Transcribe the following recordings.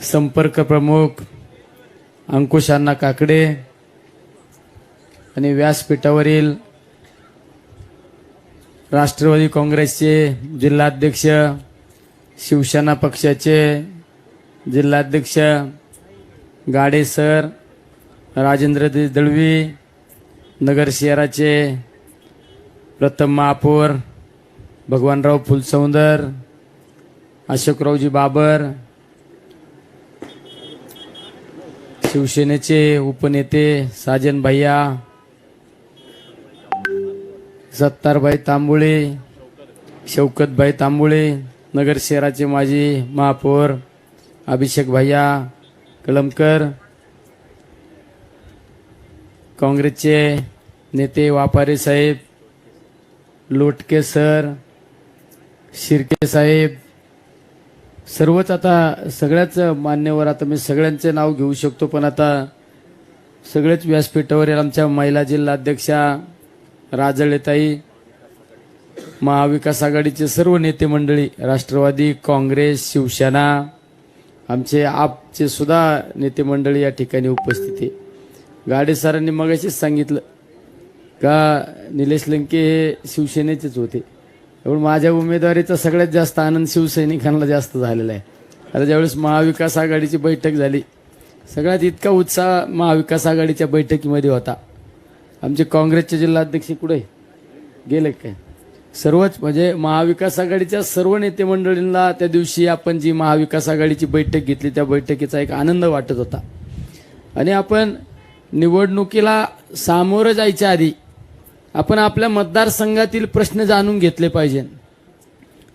संपर्क प्रमुख अंकुश अण्णा काकडे आणि व्यासपीठावरील राष्ट्रवादी काँग्रेसचे जिल्हाध्यक्ष शिवसेना पक्षाचे जिल्हाध्यक्ष गाडे सर राजेंद्र दळवी नगर शहराचे प्रथम महापौर भगवानराव फुलसौंदर अशोकरावजी बाबर शिवसेनेचे उपनेते साजन भैया सत्तारभाई तांबुळे शौकतभाई तांबुळे नगर शहराचे माजी महापौर अभिषेक भैया कलमकर काँग्रेसचे नेते वापारे साहेब लोटके सर शिर्के साहेब सर्वच आता सगळ्याच मान्यवर आता मी सगळ्यांचे नाव घेऊ शकतो पण आता सगळेच व्यासपीठावर आमच्या महिला जिल्हाध्यक्षा राजळेताई महाविकास आघाडीचे सर्व नेते मंडळी राष्ट्रवादी काँग्रेस शिवसेना आमचे आपचे सुद्धा नेते मंडळी या ठिकाणी उपस्थित आहे. गाडे सरांनी मगाशीच सांगितलं का निलेश लंके हे शिवसेनेचेच होते. एवढं माझ्या उमेदवारीचा सगळ्यात जास्त आनंद शिवसैनिकांना जास्त झालेला आहे. आता ज्यावेळेस महाविकास आघाडीची बैठक झाली सगळ्यात इतका उत्साह महाविकास आघाडीच्या बैठकीमध्ये होता. आमचे काँग्रेसचे जिल्हाध्यक्ष कुठे? गेले काय? सर्वच म्हणजे महाविकास आघाडीच्या सर्व नेते मंडळींना त्या दिवशी आपण जी महाविकास आघाडीची बैठक घेतली त्या बैठकीचा एक आनंद वाटत होता. आणि आपण निवडणुकीला सामोरं जायच्या आधी आपण आपल्या मतदारसंघातील प्रश्न जाणून घेतले पाहिजे.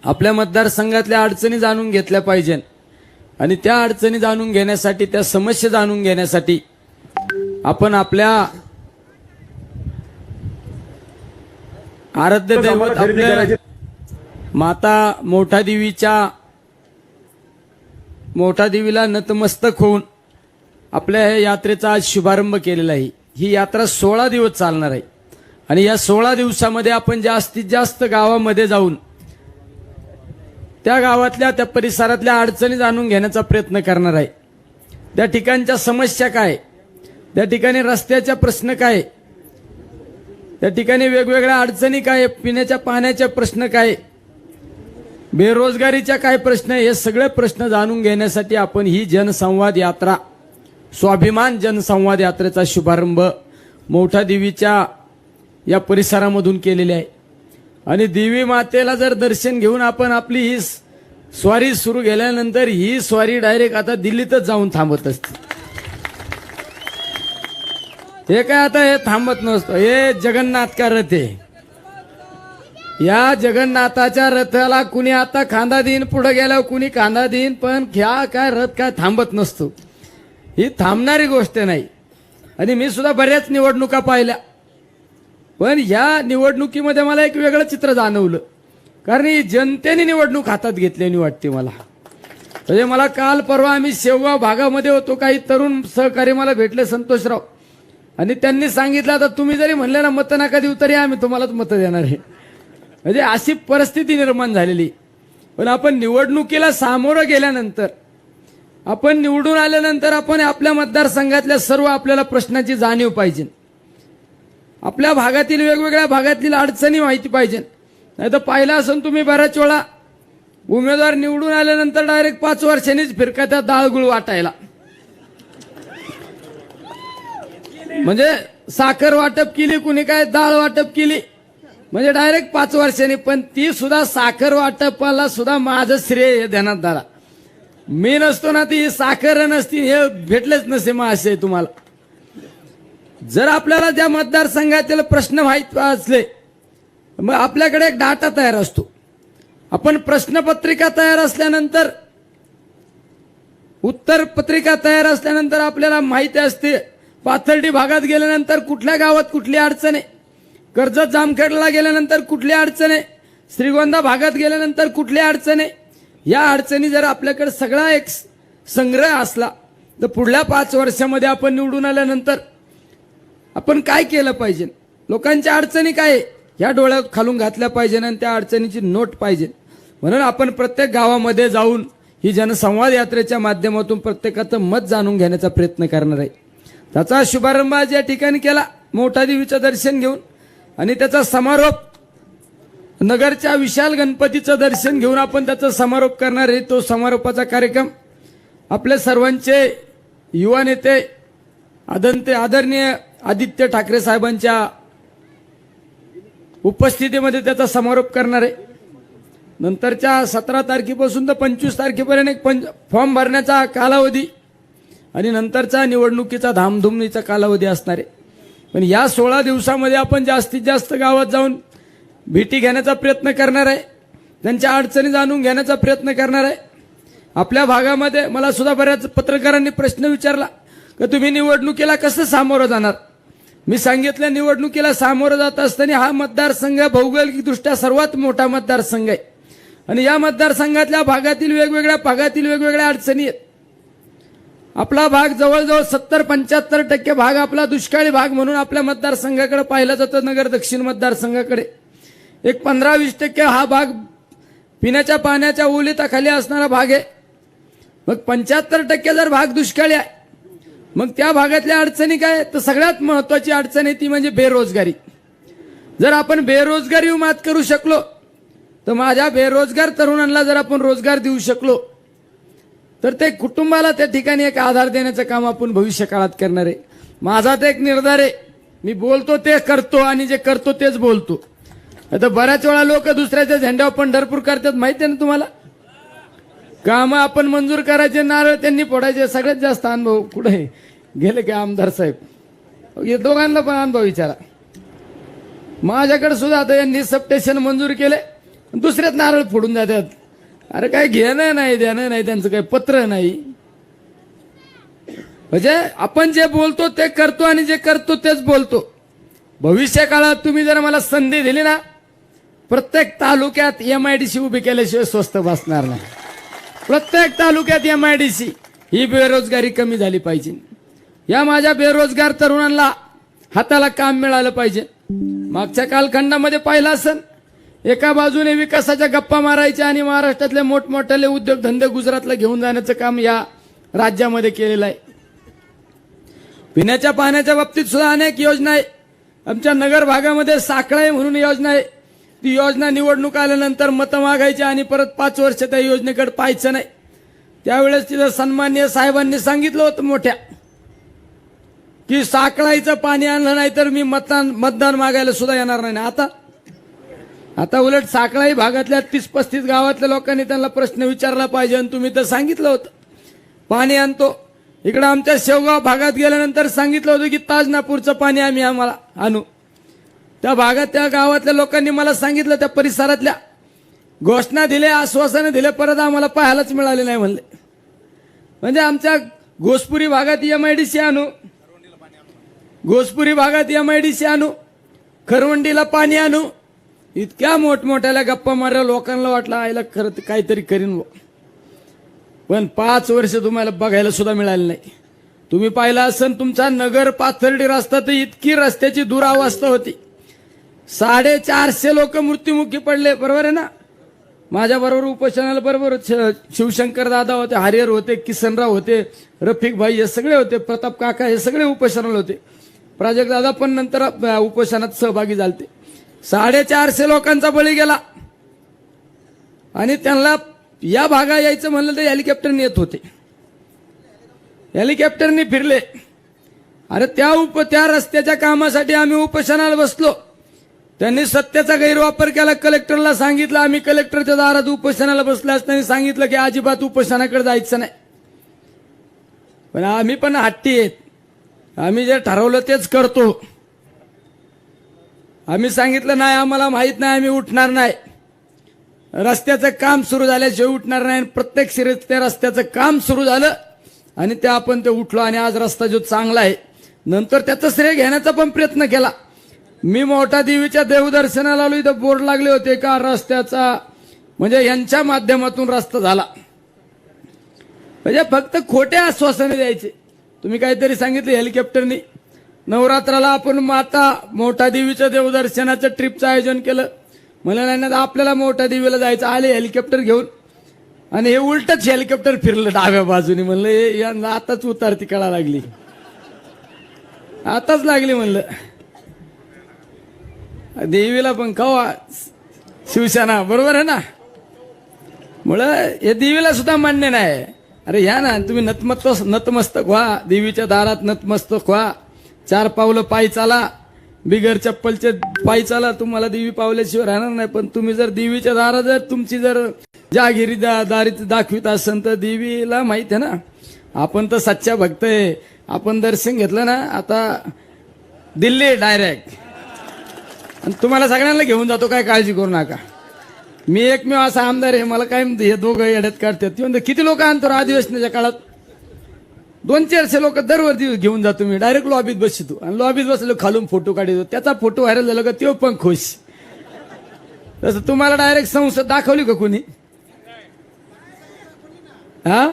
आपल्या मतदारसंघातल्या अडचणी जाणून घेतल्या पाहिजे. आणि त्या अडचणी जाणून घेण्यासाठी त्या समस्या जाणून घेण्यासाठी आपण आपल्या आराध्य दैवत आपल्या माता मोठा देवीच्या मोठा देवीला नतमस्तक होऊन आपल्या या यात्रेचा आज शुभारंभ केलेला आहे. ही यात्रा सोळा दिवस चालणार आहे. आणि या सोळा दिवसामध्ये आपण जास्तीत जास्त गावामध्ये जाऊन त्या गावातल्या त्या परिसरातल्या अडचणी जाणून घेण्याचा प्रयत्न करणार आहे. त्या ठिकाणच्या समस्या काय? त्या ठिकाणी रस्त्याच्या प्रश्न काय? त्या ठिकाणी वेगवेगळ्या अडचणी काय? पिण्याच्या पाण्याचे प्रश्न काय? बेरोजगारीच्या काय प्रश्न आहे, हे सगळे प्रश्न जाणून घेण्यासाठी आपण ही जनसंवाद यात्रा स्वाभिमान जनसंवाद यात्रेचा शुभारंभ मोठा देवीच्या या परिसरामधून केलेली आहे. आणि देवी मातेला जर दर्शन घेऊन आपण आपली ही स्वारी सुरू केल्यानंतर ही स्वारी डायरेक्ट आता दिल्लीतच जाऊन थांबत असते. हे काय आता हे थांबत नसतं. हे जगन्नाथ का रथ. आहे या जगन्नाथाच्या रथाला कुणी आता खांदा देईन पुढे गेल्यावर कुणी खांदा देईन पण ह्या काय रथ काय थांबत नसतो. ही थांबणारी गोष्ट नाही. आणि मी सुद्धा बऱ्याच निवडणुका पाहिल्या. पण ह्या निवडणुकीमध्ये मला एक वेगळं चित्र जाणवलं. कारण ही जनतेने निवडणूक हातात घेतल्याने वाटते मला. म्हणजे मला काल परवा आम्ही शेवगाव भागामध्ये होतो काही तरुण सहकारी मला भेटले संतोषराव. आणि त्यांनी सांगितलं आता तुम्ही जरी म्हणले ना मतं नका देऊ तरी आम्ही तुम्हालाच मतं देणार आहे. म्हणजे अशी परिस्थिती निर्माण झालेली. पण आपण निवडणुकीला सामोरं गेल्यानंतर आपण निवडून आल्यानंतर आपण आपल्या मतदारसंघातल्या सर्व आपल्याला प्रश्नाची जाणीव पाहिजे. आपल्या भागातील वेगवेगळ्या भागातील अडचणी माहिती पाहिजे. नाही तर पाहिलं असून तुम्ही बऱ्याच वेळा. उमेदवार निवडून आल्यानंतर डायरेक्ट पाच वर्षांनीच फिरका त्या दाळगुळ वाटायला. म्हणजे साखर वाटप केली कुणी काय डाळ वाटप केली. म्हणजे डायरेक्ट पाच वर्षांनी पण ती सुद्धा साखर वाटपाला सुद्धा माझं श्रेय हे ध्यानात धरा. मी नसतो ना ती साखर नसती हे भेटलेच नसे मग असे तुम्हाला. जर आपल्याला त्या मतदारसंघातील प्रश्न माहीत असले मग आपल्याकडे एक डाटा तयार असतो. आपण प्रश्नपत्रिका तयार असल्यानंतर उत्तर पत्रिका तयार असल्यानंतर आपल्याला माहिती असते. पाथर्डी भागात गेल्यानंतर कुठल्या गावात कुठली अडचण आहे? कर्जत जामखेडला गेल्यानंतर कुठली अडचण आहे? श्रीगोंदा भागात गेल्यानंतर कुठली अडचण आहे? या अडचणी जर आपल्याकडे सगळा एक संग्रह असला तर पुढल्या पाच वर्षामध्ये आपण निवडून आल्यानंतर आपण काय केलं पाहिजे? लोकांच्या अडचणी काय? आहे? या डोळ्यात खालून घातल्या पाहिजे आणि त्या अडचणीची नोट पाहिजे. म्हणून आपण प्रत्येक गावामध्ये जाऊन ही जनसंवाद यात्रेच्या माध्यमातून प्रत्येकाचं मत जाणून घेण्याचा प्रयत्न करणार आहे. त्याचा शुभारंभ आज या ठिकाणी केला. मोठा देवीचं दर्शन घेऊन आणि त्याचा समारोप नगरच्या विशाल गणपतीचं दर्शन घेऊन आपण त्याचा समारोप करणार आहे. तो समारोपाचा कार्यक्रम आपल्या सर्वांचे युवा नेते आदंते आदरणीय आदित्य ठाकरे साहेबांच्या उपस्थितीमध्ये त्याचा समारोप करणार. आहे नंतरच्या सतरा तारखेपासून तर पंचवीस तारखेपर्यंत एक पंच फॉर्म भरण्याचा कालावधी आणि नंतरचा निवडणुकीचा धामधुमणीचा कालावधी असणार. आहे पण या सोळा दिवसामध्ये आपण जास्तीत जास्त गावात जाऊन भेटी घेण्याचा प्रयत्न करणार आहे. त्यांच्या अडचणी जाणून घेण्याचा प्रयत्न करणार आहे. आपल्या भागामध्ये मला सुद्धा बऱ्याच पत्रकारांनी प्रश्न विचारला की तुम्ही निवडणुकीला कसं सामोरं जाणार? मी सांगितलं निवडणुकीला सामोरं जात असताना हा मतदारसंघ भौगोलिकदृष्ट्या सर्वात मोठा मतदारसंघ आहे. आणि या मतदारसंघातल्या भागातील वेगवेगळ्या भागातील वेगवेगळ्या अडचणी आहेत. आपला भाग जवळजवळ सत्तर पंच्याहत्तर टक्के भाग आपला दुष्काळी भाग म्हणून आपल्या मतदारसंघाकडे पाहिला जातं नगर दक्षिण मतदारसंघाकडे. एक पंधरा वीस टक्के हा भाग पिण्याच्या पाण्याच्या ओलिताखाली असणारा भाग आहे. मग पंच्याहत्तर टक्के जर भाग दुष्काळी आहे मग त्या भागातल्या अडचणी काय? तर सगळ्यात महत्वाची अडचण आहे ती म्हणजे बेरोजगारी. जर आपण बेरोजगारी मात करू शकलो तर माझ्या बेरोजगार तरुणांना जर आपण रोजगार देऊ शकलो तर ते कुटुंबाला त्या ठिकाणी एक आधार देण्याचं काम आपण भविष्य काळात करणार आहे. माझा तर एक निर्धार आहे. मी बोलतो ते करतो आणि जे करतो तेच बोलतो. आता बऱ्याच वेळा लोक दुसऱ्याच्या झेंड्यावर पंढरपूर करतात. माहिती आहे ना तुम्हाला? काम आपण मंजूर करायचे नारळ त्यांनी फोडायचे सगळ्यात जास्त अनुभव कुठे? गेले का आमदार साहेब? या दोघांना पण अनुभव विचारा. माझ्याकडे सुद्धा आता यांनी सबस्टेशन मंजूर केले दुसऱ्यात नारळ फोडून जातात. अरे काय घेणं नाही देणं नाही त्यांचं काही पत्र नाही. म्हणजे आपण जे बोलतो ते करतो आणि जे करतो तेच बोलतो. भविष्य काळात तुम्ही जर मला संधी दिली ना प्रत्येक तालुक्यात एम आय डी सी उभी केल्याशिवाय स्वस्त बसणार नाही. प्रत्येक तालुक्यात एम आय डी सी ही बेरोजगारी कमी झाली पाहिजे. या माझ्या बेरोजगार तरुणांना हाताला काम मिळालं पाहिजे. मागच्या कालखंडामध्ये पाहिलं असेल एका बाजूने विकासाच्या गप्पा मारायच्या आणि महाराष्ट्रातले मोठमोठ्याले उद्योगधंदे गुजरातला घेऊन जाण्याचं काम या राज्यामध्ये केलेलं आहे. पिण्याच्या पाण्याच्या बाबतीत सुद्धा अनेक योजना आहे. आमच्या नगर भागामध्ये साखळाई म्हणून योजना आहे. ती योजना निवडणूक आल्यानंतर मतं मागायची आणि परत पाच वर्ष त्या योजनेकडे पाहायचं नाही. त्यावेळेस तिथं सन्मान्य साहेबांनी सांगितलं होतं मोठ्या की साखळाईचं पाणी आणलं नाही तर मी मतदान मतदान मागायला सुद्धा येणार नाही. आता आता उलट साखळाई भागातल्या तीस पस्तीस गावातल्या लोकांनी त्यांना प्रश्न विचारला पाहिजे आणि तुम्ही तर सांगितलं होतं. पाणी आणतो. इकडं आमच्या शेवगाव भागात गेल्यानंतर सांगितलं होतं की ताजनापूरचं पाणी आम्ही आम्हाला आणू. त्या भागात त्या गावातल्या लोकांनी मला सांगितलं त्या परिसरातल्या. घोषणा दिल्या आश्वासनं दिले परत आम्हाला पाहायलाच मिळाले नाही म्हणले. म्हणजे आमच्या घोसपुरी भागात एम आय डी सी आणू. घोसपुरी भागात एम आय डी सी आणू. खरवंडीला पाणी आणू. इतक्या मोठमोठ्याला गप्पा मारल्या लोकांना वाटलं आईला खरं काहीतरी करीन पण पाच वर्ष तुम्हाला बघायला सुद्धा मिळाले नाही. तुम्ही पाहिलं असन तुमचा नगर पाथर्डी रस्ता तर इतकी रस्त्याची दुरावस्था होती. साडेचारशे लोक मृत्युमुखी पडले बरोबर आहे ना? माझ्या बरोबर उपोषणाला बरोबर श- शिवशंकर दादा होते हरिहर होते किसनराव होते रफिक भाई हे सगळे होते प्रताप काका हे सगळे उपोषणाला होते. प्राजक्त दादा पण नंतर उपोषणात सहभागी झालते. साडेचारशे लोकांचा बळी गेला. आणि त्यांना या भागा यायचं म्हणलं तर हेलिकॉप्टरने येत होते. हेलिकॉप्टरने फिरले. अरे त्या उप त्या रस्त्याच्या कामासाठी आम्ही उपोषणाला बसलो. त्यांनी सत्याचा गैरवापर केला. कलेक्टरला सांगितलं आम्ही कलेक्टरच्या दारात उपोषणाला बसले असताना सांगितलं की अजिबात उपोषणाकडे जायचं नाही. पण आम्ही पण हट्टी आहेत. आम्ही जे ठरवलं तेच करतो. आम्ही सांगितलं नाही आम्हाला माहीत नाही आम्ही उठणार नाही. रस्त्याचं काम सुरू झाल्याशिवाय उठणार नाही. आणि प्रत्येक शिरीत त्या रस्त्याचं काम सुरू झालं आणि ते आपण ते उठलो आणि आज रस्ता जो चांगला आहे. नंतर त्याचं श्रेय घेण्याचा पण प्रयत्न केला. मी मोठा देवीच्या देवदर्शनाला आलो इथं बोर्ड लागले होते का रस्त्याचा म्हणजे यांच्या माध्यमातून रस्ता झाला. म्हणजे फक्त खोटे आश्वासने द्यायचे. तुम्ही काहीतरी सांगितले हेलिकॉप्टरनी. नवरात्राला आपण माता मोठा देवीचं देवदर्शनाचं ट्रिपचं आयोजन केलं. मला नाही ना आपल्याला मोठ्या देवीला जायचं आले हेलिकॉप्टर घेऊन. आणि हे उलटच हेलिकॉप्टर फिरलं डाव्या बाजूने. म्हणलं हे यांना आताच उतारती कळा लागली. आताच लागली म्हणलं. देवीला पण कवा शिवसेना बरोबर आहे ना? मुळं हे देवीला सुद्धा मान्य नाही. अरे या ना तुम्ही नतमस्त नतमस्तक व्हा देवीच्या दारात नतमस्तक व्हा. चार पावलं पायी चाला बिगर चप्पलचे पायी चाला तुम्हाला देवी पावल्याशिवाय राहणार नाही. पण तुम्ही जर देवीच्या दारात जर तुमची जर जागिरी दा दारीत दाखवित असेल तर देवीला माहीत आहे ना? आपण तर सच्चा भक्त आहे. आपण दर्शन घेतलं ना आता दिल्ली डायरेक्ट आणि तुम्हाला सगळ्यांना घेऊन जातो काय काळजी करू नका. मी एकमेव असा आमदार आहे मला काय म्हणते हे दोघं येड्यात काढतात. ते किती लोक आणतो अधिवेशनाच्या काळात? दोन चारशे लोक दरवर्षी घेऊन जातो मी. डायरेक्ट लॉबीत बसतो. आणि लॉबीत बसलो खालून फोटो काढतो. त्याचा फोटो व्हायरल झाला का तो पण खुश. तसं तुम्हाला डायरेक्ट संसद दाखवली का कुणी? हा?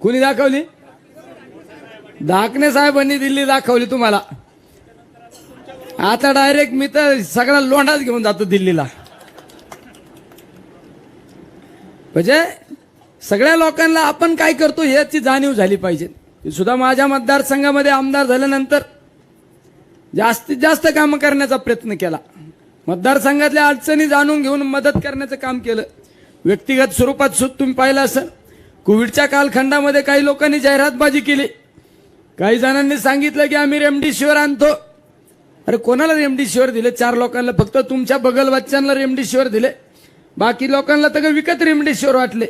कुणी दाखवली? दाखणे साहेबांनी दिल्ली दाखवली तुम्हाला. आता डायरेक्ट मी तर सगळा लोंढाच घेऊन जातो दिल्लीला. म्हणजे सगळ्या लोकांना आपण काय करतो याची जाणीव झाली पाहिजे. सुद्धा माझ्या मतदारसंघामध्ये आमदार झाल्यानंतर जास्तीत जास्त कामं करण्याचा प्रयत्न केला. मतदारसंघातल्या अडचणी जाणून घेऊन मदत करण्याचं काम केलं. व्यक्तिगत स्वरूपात सुद्धा तुम्ही पाहिलं असेल. कोविडच्या कालखंडामध्ये काही लोकांनी जाहिरातबाजी केली. काही जणांनी सांगितलं की आम्ही रेमडेसिवीर आणतो. अरे कोणाला रेमडेसिवीर दिले? चार लोकांना फक्त तुमच्या बगलवाच्यांना बच्चांना रेमडेसिवीर दिले. बाकी लोकांना तर विकत रेमडेसिवीर वाटले.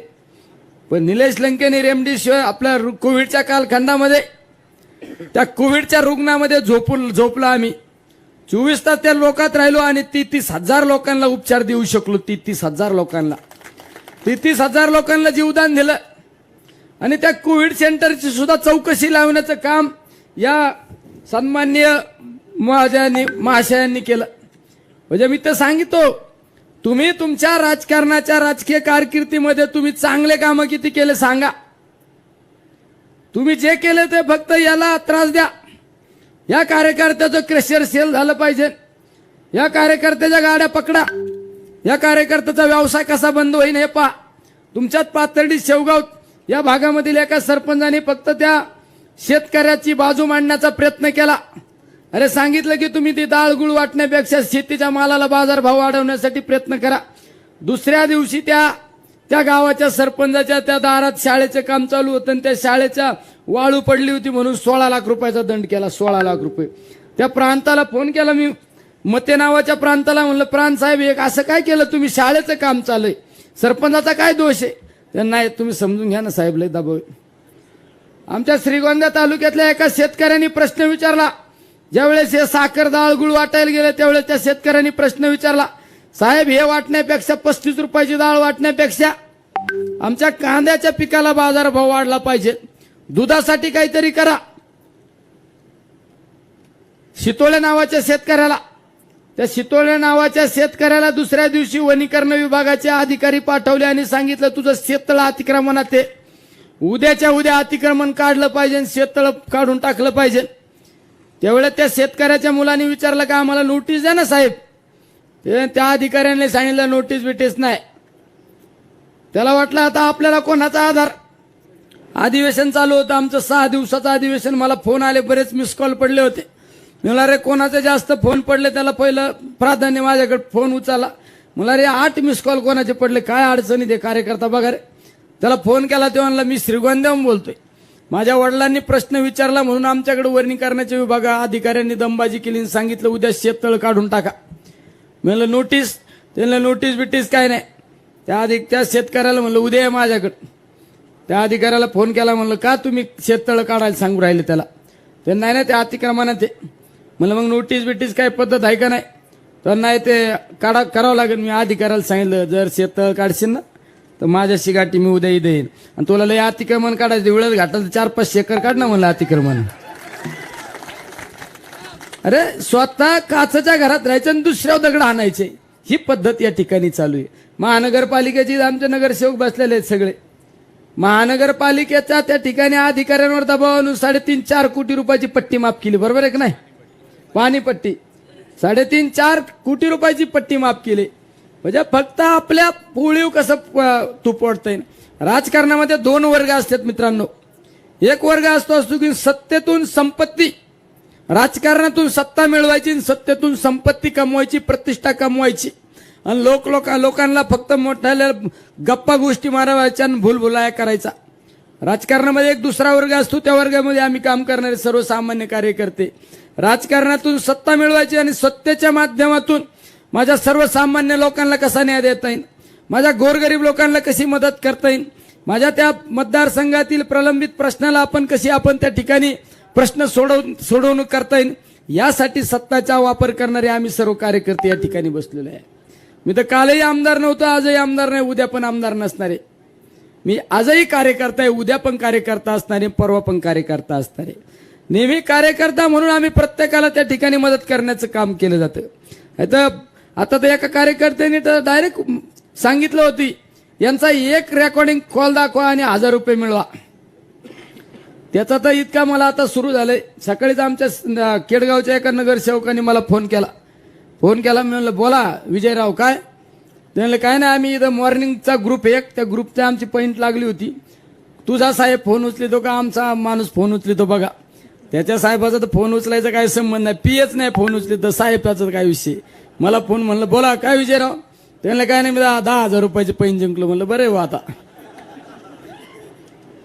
पण निलेश लंकेने रेमडेसिवीर आपल्या रु- कोविडच्या कालखंडामध्ये त्या कोविडच्या रुग्णामध्ये झोपून झोपला आम्ही. चोवीस तास त्या लोकात राहिलो आणि ती तीस हजार लोकांना उपचार देऊ शकलो ती तीस हजार लोकांना. ती तीस हजार लोकांना जीवदान दिलं. आणि त्या कोविड सेंटरची सुद्धा चौकशी लावण्याचं काम या सन्मान्य माझ्यानी महाशयांनी केलं. म्हणजे मी तर सांगितो तुम्ही तुमच्या राजकारणाच्या राजकीय कारकिर्दीमध्ये तुम्ही चांगले कामं किती केले सांगा. तुम्ही जे केले ते फक्त याला त्रास द्या. या कार्यकर्त्याचं क्रेशर सेल झालं पाहिजे. या कार्यकर्त्याच्या गाड्या पकडा. या कार्यकर्त्याचा व्यवसाय कसा बंद होईल हे पहा. तुमच्यात पातळी शेवगाव या भागामधील एका सरपंचाने फक्त त्या शेतकऱ्याची बाजू मांडण्याचा प्रयत्न केला. अरे सांगितलं की तुम्ही ती दाळगुळ वाटण्यापेक्षा शेतीच्या मालाला बाजारभाव वाढवण्यासाठी प्रयत्न करा. दुसऱ्या दिवशी त्या त्या गावाच्या सरपंचाच्या त्या दारात शाळेचं काम चालू होतं आणि त्या शाळेच्या वाळू पडली होती म्हणून सोळा लाख रुपयाचा दंड केला सोळा लाख रुपये. त्या प्रांताला फोन केला मी. मते नावाच्या प्रांताला म्हणलं प्रांत साहेब एक असं काय केलं? तुम्ही शाळेचं काम चालू आहे सरपंचाचा काय दोष आहे? तर नाही तुम्ही समजून घ्या ना साहेब लय दबाव आमच्या श्रीगोंदा तालुक्यातल्या एका शेतकऱ्यांनी प्रश्न विचारला. ज्यावेळेस हे साखर डाळ गुळ वाटायला गेले त्यावेळेस त्या शेतकऱ्यांनी प्रश्न विचारला साहेब हे वाटण्यापेक्षा पस्तीस रुपयाची डाळ वाटण्यापेक्षा आमच्या कांद्याच्या पिकाला बाजारभाव वाढला पाहिजे. दुधासाठी काहीतरी करा. शितोळे नावाच्या शेतकऱ्याला त्या शितोळे नावाच्या शेतकऱ्याला दुसऱ्या दिवशी वनीकरण विभागाचे अधिकारी पाठवले आणि सांगितलं तुझं शेततळ अतिक्रमणात आहे. उद्याच्या उद्या अतिक्रमण काढलं पाहिजे शेततळ काढून टाकलं पाहिजे. त्यावेळेस त्या शेतकऱ्याच्या मुलांनी विचारलं का आम्हाला नोटीस द्या ना साहेब. ते त्या अधिकाऱ्याने सांगितलं नोटीस बिटीस नाही. त्याला वाटलं आता आपल्याला कोणाचा आधार? अधिवेशन चालू होतं. आमचं सहा दिवसाचं अधिवेशन. मला फोन आले बरेच मिस कॉल पडले होते. मला रे कोणाचे जास्त फोन पडले त्याला पहिलं प्राधान्य माझ्याकडे फोन उचलला मला रे आठ मिस कॉल कोणाचे पडले? काय अडचणी ते कार्यकर्ता बघा रे. त्याला फोन केला तेव्हा म्हणला मी श्रीगोंद्याहून बोलतोय. माझ्या वडिलांनी प्रश्न विचारला म्हणून आमच्याकडे वर्णीकरणाच्या विभागा अधिकाऱ्यांनी दमबाजी केली सांगितलं उद्या शेततळ काढून टाका. म्हणलं नोटीस? त्यांना नोटीस बिटीस काय नाही. त्या अधिक त्या शेतकऱ्याला म्हणलं उद्या आहे माझ्याकडं. त्या अधिकाऱ्याला फोन केला म्हणलं का तुम्ही शेततळ काढायला सांगू राहिले त्याला? ते नाही ना ते अतिक्रमणात ते. म्हणलं मग नोटीस बिटीस काय पद्धत आहे का नाही? तर नाही ते काढा करावं लागेल. मी अधिकाऱ्याला सांगितलं जर शेततळ काढशील ना तर माझ्याशी गाठी मी उद्या देईन. आणि तुला लय अतिक्रमण काढायचं वेळेत घाटाल तर चार पाच एकर काढ ना म्हणलं अतिक्रमण. अरे स्वतः काचच्या घरात राहायचं आणि दुसऱ्या दगड आणायचे. ही पद्धत या ठिकाणी चालू आहे. महानगरपालिकेची आमचे नगरसेवक बसलेले आहेत सगळे. महानगरपालिकेचा त्या ठिकाणी अधिकाऱ्यांवर दबाव आणून साडेतीन चार कोटी रुपयाची पट्टी माफ केली. बरोबर आहे की नाही? पाणीपट्टी. साडेतीन चार कोटी रुपयाची पट्टी माफ केली. म्हणजे फक्त आपल्या पोळीव कसं प- तूप राजकारणामध्ये दोन वर्ग असतात मित्रांनो. एक वर्ग असतो असतो की सत्तेतून संपत्ती. राजकारणातून सत्ता मिळवायची आणि सत्तेतून संपत्ती कमवायची प्रतिष्ठा कमवायची. आणि लोक लोक लोकांना फक्त मोठ्या गप्पा गोष्टी मारावायच्या आणि भूलभुलाया करायचा. राजकारणामध्ये एक दुसरा वर्ग असतो त्या वर्गामध्ये आम्ही काम करणारे सर्वसामान्य कार्यकर्ते. राजकारणातून सत्ता मिळवायची आणि सत्तेच्या माध्यमातून माझ्या सर्वसामान्य लोकांना कसा न्याय देता येईल? माझ्या गोरगरीब लोकांना कशी मदत करता येईल? माझ्या त्या मतदारसंघातील प्रलंबित प्रश्नाला आपण कशी आपण त्या ठिकाणी प्रश्न सोडवून सोडवणूक करता येईल? यासाठी सत्ताचा वापर करणारे आम्ही सर्व कार्यकर्ते या ठिकाणी बसलेलो आहे. मी तर कालही आमदार नव्हतो आजही आमदार नाही उद्या पण आमदार नसणारे. मी आजही कार्यकर्ता आहे उद्या पण कार्यकर्ता असणारे परवा पण कार्यकर्ता असणारे. नेहमी कार्यकर्ता म्हणून आम्ही प्रत्येकाला त्या ठिकाणी मदत करण्याचं काम केलं जातं. तर आता तर एका कार्यकर्त्याने तर डायरेक्ट सांगितलं होती यांचा एक रेकॉर्डिंग कॉल दाखवा आणि हजार रुपये मिळवा. त्याचा तर इतका मला आता सुरू झालंय. सकाळीच आमच्या केडगावच्या एका नगरसेवकाने मला फोन केला. फोन केला मी म्हणलं बोला विजयराव काय? त्यांना काय नाही आम्ही इथं मॉर्निंगचा ग्रुप एक. त्या ग्रुपचा आमची पॉईंट लागली होती. तुझा साहेब फोन उचलितो का? आमचा माणूस फोन उचलितो बघा. त्याच्या साहेबाचा तर फोन उचलायचा काय संबंध नाही. पीएच नाही फोन उचलित तर साहेबाचा काय विषय? मला फोन म्हणलं बोला काय विचाराव त्यांना काय नाही मी दहा दहा हजार रुपयाचे पैन जिंकलो. म्हणलं बरं वा आता.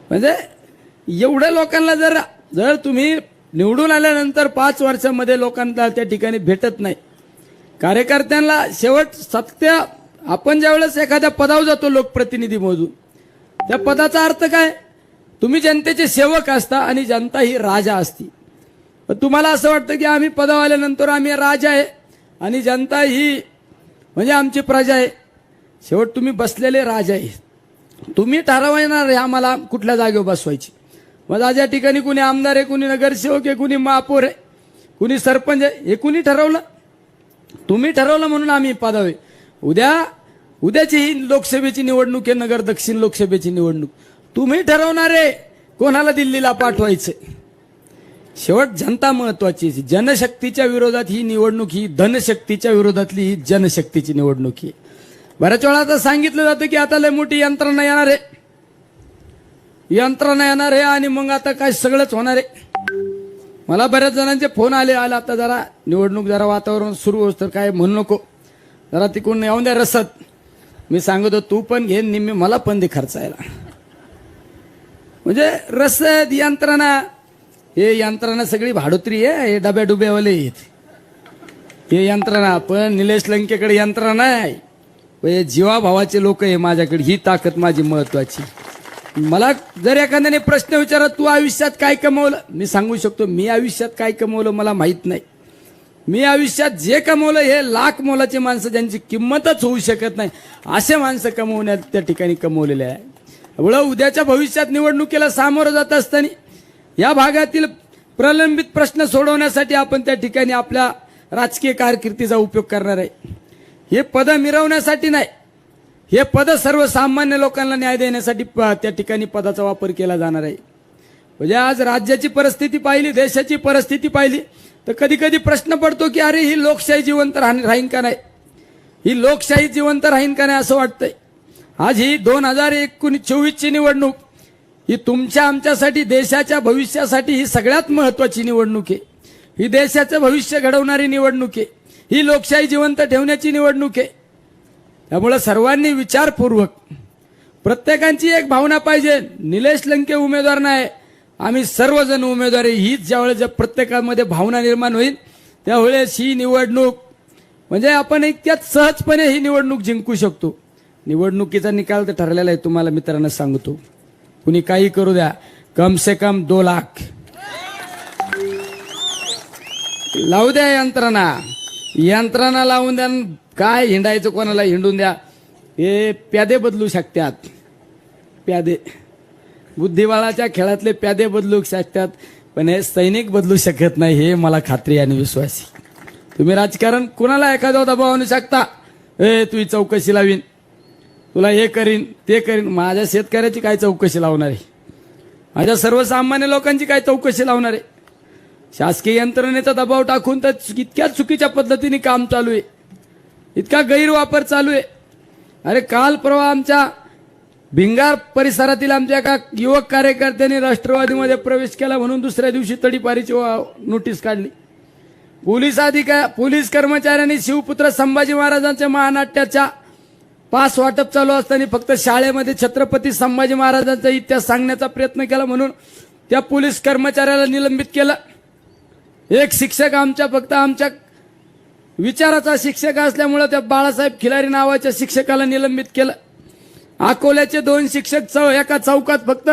म्हणजे एवढ्या लोकांना जर जर तुम्ही निवडून आल्यानंतर पाच वर्षामध्ये लोकांना त्या ठिकाणी भेटत नाही. कार्यकर्त्यांना शेवट सत्य आपण ज्यावेळेस एखाद्या पदावर जातो लोकप्रतिनिधी मोजून त्या पदाचा अर्थ काय? तुम्ही जनतेचे सेवक असता आणि जनता ही राजा असती. तुम्हाला असं वाटतं की आम्ही पदावर आल्यानंतर आम्ही राजा आहे. आणि जनता ही म्हणजे आमची प्रजा आहे. शेवट तुम्ही बसलेले राजा आहे. तुम्ही ठरवणार आहे आम्हाला कुठल्या जागेवर बसवायची. मग आज या ठिकाणी कुणी आमदार आहे कुणी नगरसेवक आहे कुणी महापौर आहे कुणी सरपंच आहे हे कुणी ठरवलं? तुम्ही ठरवलं म्हणून आम्ही पदावे. उद्या उद्याची ही लोकसभेची निवडणूक आहे नगर दक्षिण लोकसभेची निवडणूक. तुम्ही ठरवणार आहे कोणाला दिल्लीला पाठवायचं शेवट जनता महत्वाची जनशक्तीच्या विरोधात ही निवडणूक ही धनशक्तीच्या विरोधातली ही जनशक्तीची निवडणूक ही. बऱ्याच वेळा आता सांगितलं जातं की आता लय मोठी यंत्रणा येणार आहे. यंत्रणा येणार आहे आणि मग आता काय सगळंच होणार आहे. मला बऱ्याच जणांचे फोन आले आले आता जरा निवडणूक जरा वातावरण सुरू होत तर काय म्हणू नको. जरा तिकडून येऊन द्या रसत मी सांगतो तू पण घे निम्मी मला पण दे खर्चायला. म्हणजे रसद यंत्रणा हे यंत्रणा सगळी भाडोत्री आहे हे डब्या डुब्यावाले आहेत. हे यंत्रणा पण निलेश लंकेकडे यंत्रणा आहे पण जीवाभावाचे लोक आहे माझ्याकडे ही ताकद माझी महत्वाची. मला जर एखाद्याने प्रश्न विचारत तू आयुष्यात काय कमवलं? मी सांगू शकतो मी आयुष्यात काय कमवलं मला माहीत नाही. मी आयुष्यात जे कमवलं हे लाख मोलाचे माणसं ज्यांची किंमतच होऊ शकत नाही असे माणसं कमवण्यात त्या ठिकाणी कमवलेले आहे एवढं उद्याच्या भविष्यात निवडणुकीला सामोरं जात असताना या भागातील प्रलंबित प्रश्न सोडवण्यासाठी आपण त्या ठिकाणी आपल्या राजकीय कारकिर्दीचा उपयोग करणार आहे. हे पद मिरवण्यासाठी नाही. हे पद सर्वसामान्य लोकांना न्याय देण्यासाठी प- त्या ठिकाणी पदाचा वापर केला जाणार आहे. म्हणजे आज राज्याची परिस्थिती पाहिली देशाची परिस्थिती पाहिली तर कधी कधी प्रश्न पडतो की अरे ही लोकशाही जिवंत राहीन का नाही? ही लोकशाही जिवंत राहीन का नाही असं वाटतंय. आज ही दोन हजार एकोणीस चोवीसची निवडणूक ही तुमच्या आमच्यासाठी देशाच्या भविष्यासाठी ही सगळ्यात महत्वाची निवडणूक आहे. ही देशाचं भविष्य घडवणारी निवडणूक आहे. ही लोकशाही जिवंत ठेवण्याची निवडणूक आहे. त्यामुळे सर्वांनी विचारपूर्वक प्रत्येकांची एक भावना पाहिजे. निलेश लंके उमेदवार नाही आम्ही सर्वजण उमेदवार हीच ज्यावेळेस प्रत्येकामध्ये भावना निर्माण होईल त्यावेळेस ही निवडणूक म्हणजे आपण इतक्यात सहजपणे ही निवडणूक जिंकू शकतो. निवडणुकीचा निकाल तर ठरलेला आहे तुम्हाला मित्रांना सांगतो. कुणी काही करू द्या. कम से कम दो लाख. लावू द्या यंत्रणा. यंत्रणा लावून द्या काय हिंडायचं कोणाला हिंडून द्या. हे प्यादे बदलू शकतात. प्यादे. बुद्धिबळाच्या खेळातले प्यादे बदलू शकतात. पण हे सैनिक बदलू शकत नाही हे मला खात्री आणि विश्वास तुम्ही राजकारण कुणाला एखादा दबाव आणू शकता? ए तुझी चौकशी लावीन. तुला हे करीन ते करीन. माझ्या शेतकऱ्याची काय चौकशी लावणार आहे? माझ्या सर्वसामान्य लोकांची काय चौकशी लावणार आहे? शासकीय यंत्रणेचा दबाव टाकून तर इतक्या चुकीच्या पद्धतीने काम चालू आहे. इतका गैरवापर चालू आहे. अरे काल परवा आमच्या भिंगार परिसरातील आमच्या एका युवक कार्यकर्त्यांनी राष्ट्रवादीमध्ये प्रवेश केला म्हणून दुसऱ्या दिवशी तडीपारीची वा- नोटीस काढली. पोलीस अधिका पोलीस कर्मचाऱ्यांनी शिवपुत्र संभाजी महाराजांच्या महानाट्याच्या पास वाटप चालू असताना फक्त शाळेमध्ये छत्रपती संभाजी महाराजांचा इतिहास सांगण्याचा प्रयत्न केला म्हणून त्या पोलीस कर्मचाऱ्याला निलंबित केलं. एक शिक्षक आमच्या फक्त आमच्या विचाराचा शिक्षक असल्यामुळं त्या बाळासाहेब खिलारी नावाच्या शिक्षकाला निलंबित केलं. अकोल्याचे दोन शिक्षक चौ एका चौकात फक्त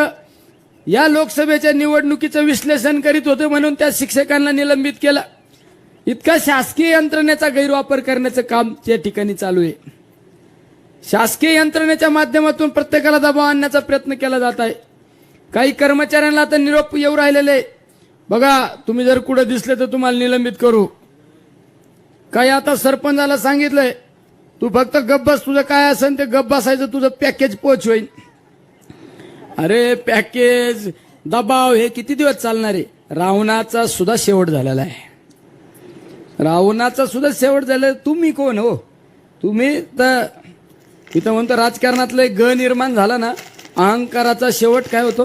या लोकसभेच्या निवडणुकीचं विश्लेषण करीत होते म्हणून त्या शिक्षकांना निलंबित केलं. इतका शासकीय यंत्रणेचा गैरवापर करण्याचं काम त्या ठिकाणी चालू आहे. शासकीय यंत्रणेच्या माध्यमातून प्रत्येकाला दबाव आणण्याचा प्रयत्न केला जात आहे. काही कर्मचाऱ्यांना आता निरोप येऊ राहिलेले. आहे. बघा तुम्ही जर कुठं दिसले तर तुम्हाला निलंबित करू. काही आता सरपंचाला सांगितलंय तू फक्त गब्बस तुझं काय असेल ते गप बसायचं तुझं पॅकेज पोच होईल अरे पॅकेज दबाव हे किती दिवस चालणार आहे? रावणाचा सुद्धा शेवट झालेला आहे. रावणाचा सुद्धा शेवट झाला तुम्ही कोण हो? तुम्ही तर इथं म्हणतो राजकारणातलं एक ग निर्माण झाला ना अहंकाराचा शेवट काय होतो?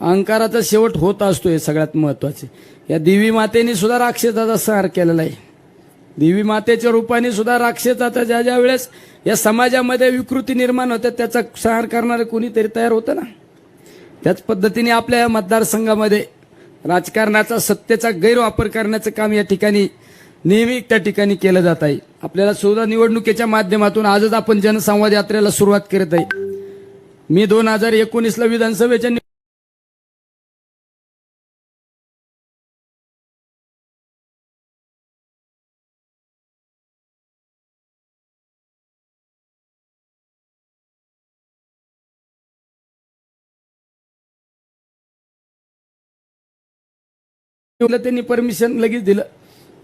अहंकाराचा शेवट होत असतो हे सगळ्यात महत्त्वाचे. या देवी मातेने सुद्धा राक्षसाचा संहार केलेला आहे. देवी मातेच्या रूपाने सुद्धा राक्षसाचा ज्या ज्या वेळेस या समाजामध्ये विकृती निर्माण होते त्याचा संहार करणारे कोणीतरी तयार होतं ना? त्याच पद्धतीने आपल्या या मतदारसंघामध्ये राजकारणाचा सत्तेचा गैरवापर करण्याचं काम या ठिकाणी नेहमी त्या ठिकाणी केलं जात आहे. आपल्याला सुद्धा निवडणुकीच्या माध्यमातून आजच आपण जनसंवाद यात्रेला सुरुवात करत आहे. मी दोन हजार एकोणीसला विधानसभेच्या त्यांनी परमिशन लगेच दिलं.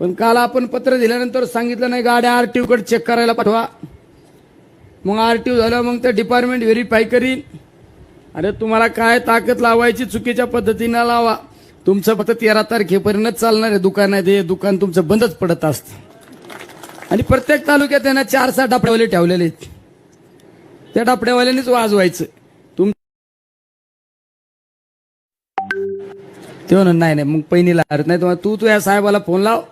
पण काल आपण पत्र दिल्यानंतर सांगितलं नाही गाड्या आर टी ओकडे चेक करायला पाठवा. मग आर टी ओ झालं मग ते डिपार्टमेंट व्हेरीफाय करीन. अरे तुम्हाला काय ताकद लावायची चुकीच्या पद्धतीनं लावा. तुमचं फक्त तेरा तारखेपर्यंत चालणार आहे. दुकान आहे ते दुकान तुमचं बंदच पडत असतं. आणि प्रत्येक तालुक्यात त्यांना चार सहा डापड्यावाले ठेवलेले आहेत. त्या डापड्यावाल्यानेच वाजवायचं. तुम ते म्हणून नाही नाही मग पहिनीला नाही. तुम्हाला तू तू या साहेबाला फोन लाव.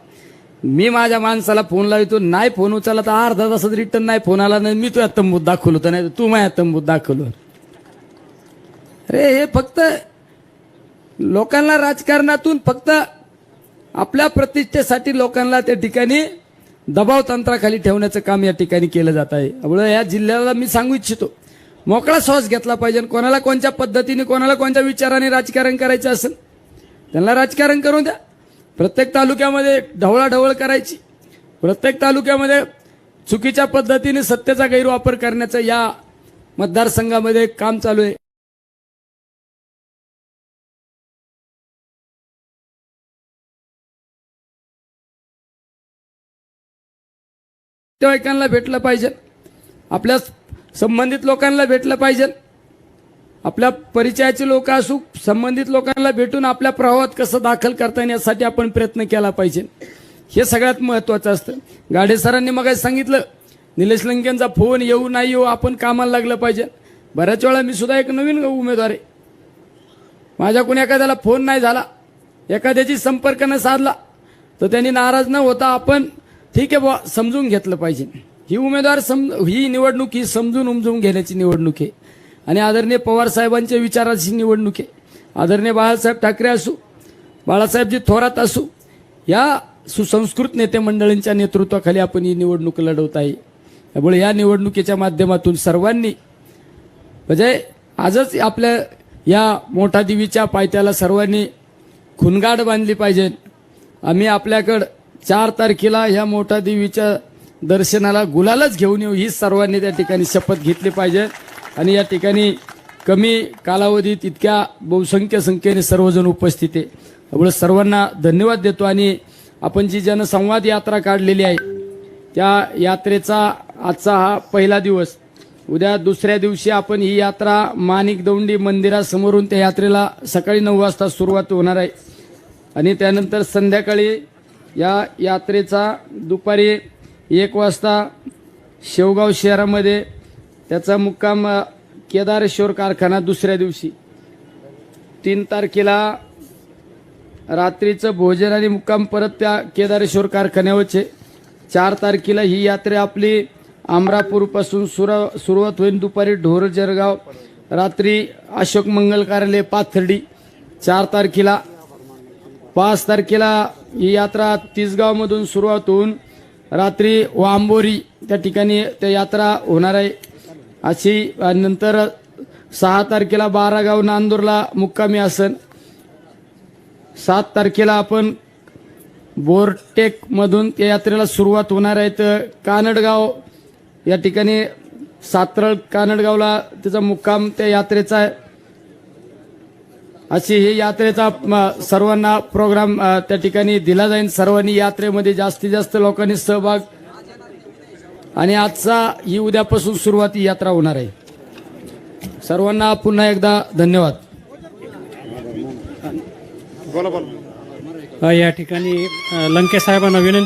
मी माझ्या माणसाला फोन लावतो नाही फोन उचलला तर अर्धा तासात रिटर्न नाही फोन आला नाही मी तुझ्या तंबूत दाखवलो तर नाही तू माझ्या तंबूत दाखवलो. अरे हे फक्त लोकांना राजकारणातून फक्त आपल्या प्रतिष्ठेसाठी लोकांना त्या ठिकाणी दबाव तंत्राखाली ठेवण्याचं काम या ठिकाणी केलं जात आहे. त्यामुळे या जिल्ह्याला मी सांगू इच्छितो. मोकळा श्वास घेतला पाहिजे कोणाला कोणत्या पद्धतीने कोणाला कोणत्या विचाराने राजकारण करायचं असेल त्यांना राजकारण करून द्या. प्रत्येक तालुक्यामध्ये ढवळाढवळ करायची. प्रत्येक तालुक्यामध्ये चुकीच्या पद्धतीने सत्तेचा गैरवापर करण्याचं या मतदारसंघामध्ये काम चालू आहे. नातेवाईकांना भेटलं पाहिजे. आपल्या संबंधित लोकांना भेटलं पाहिजे. आपल्या परिचयाचे लोक असू संबंधित लोकांना भेटून आपल्या प्रवाहात कसं दाखल करता येईल यासाठी आपण प्रयत्न केला पाहिजे. हे सगळ्यात महत्वाचं असतं. गाडे सरांनी मग सांगितलं निलेश लंकेंचा फोन येऊ नाही येऊ आपण कामाला लागलं पाहिजे. बऱ्याच वेळा मी सुद्धा एक नवीन उमेदवार आहे. माझ्याकडून एखाद्याला फोन नाही झाला एखाद्याची संपर्क न साधला तर त्यांनी नाराज न होता आपण ठीक आहे बुवा समजून घेतलं पाहिजे. ही उमेदवार सम ही निवडणूक ही समजून उमजून घेण्याची निवडणूक आहे. आणि आदरणीय पवार साहेबांच्या विचाराची निवडणूक आहे. आदरणीय बाळासाहेब ठाकरे असू बाळासाहेबजी थोरात असू या सुसंस्कृत नेते मंडळींच्या नेतृत्वाखाली आपण ही निवडणूक लढवत आहे. त्यामुळे या निवडणुकीच्या माध्यमातून सर्वांनी म्हणजे आजच आपल्या या मोठा देवीच्या पायथ्याला सर्वांनी खुनगाड बांधली पाहिजे. आम्ही आपल्याकडं चार तारखेला ह्या मोठा देवीच्या दर्शनाला गुलालच घेऊन येऊ ही सर्वांनी त्या ठिकाणी शपथ घेतली पाहिजे. आणि या ठिकाणी कमी कालावधीत इतक्या बहुसंख्य संख्येने सर्वजण उपस्थित आहे. त्यामुळे सर्वांना धन्यवाद देतो आणि आपण जी जनसंवाद यात्रा काढलेली आहे त्या यात्रेचा आजचा हा पहिला दिवस उद्या दुसऱ्या दिवशी आपण ही यात्रा माणिक दौंडी मंदिरासमोरून त्या यात्रेला सकाळी नऊ वाजता सुरुवात होणार आहे. आणि त्यानंतर संध्याकाळी या यात्रेचा दुपारी एक वाजता शेवगाव शहरामध्ये त्याचा मुक्काम केदारेश्वर कारखाना दुसऱ्या दिवशी. तीन तारखेला रात्रीचं भोजन आणि मुक्काम परत त्या केदारेश्वर कारखान्यावरचे. चार तारखेला ही यात्रा आपली आमरापूरपासून सुरा सुरुवात होईल दुपारी ढोर जरगाव रात्री अशोक मंगल कार्यालय पाथर्डी. चार तारखेला पाच तारखेला ही यात्रा तिसगावमधून सुरुवात होऊन रात्री वांबोरी त्या ठिकाणी त्या यात्रा होणार आहे. अशी नंतर सहा तारखेला बारागाव नांदूरला मुक्कामी असन सात तारखेला आपण बोरटेकमधून त्या यात्रेला सुरुवात होणार आहे. तर कानडगाव या ठिकाणी सातरळ कानडगावला त्याचा मुक्काम त्या यात्रेचा आहे. अशी हे यात्रेचा सर्वांना प्रोग्राम त्या ठिकाणी दिला जाईल सर्वांनी यात्रेमध्ये जास्तीत जास्त लोकांनी सहभाग आणि आजचा ही उद्यापासून सुरुवात ही यात्रा होणार आहे. सर्वांना पुन्हा एकदा धन्यवाद. या ठिकाणी अ, लंके साहेबांना विनंती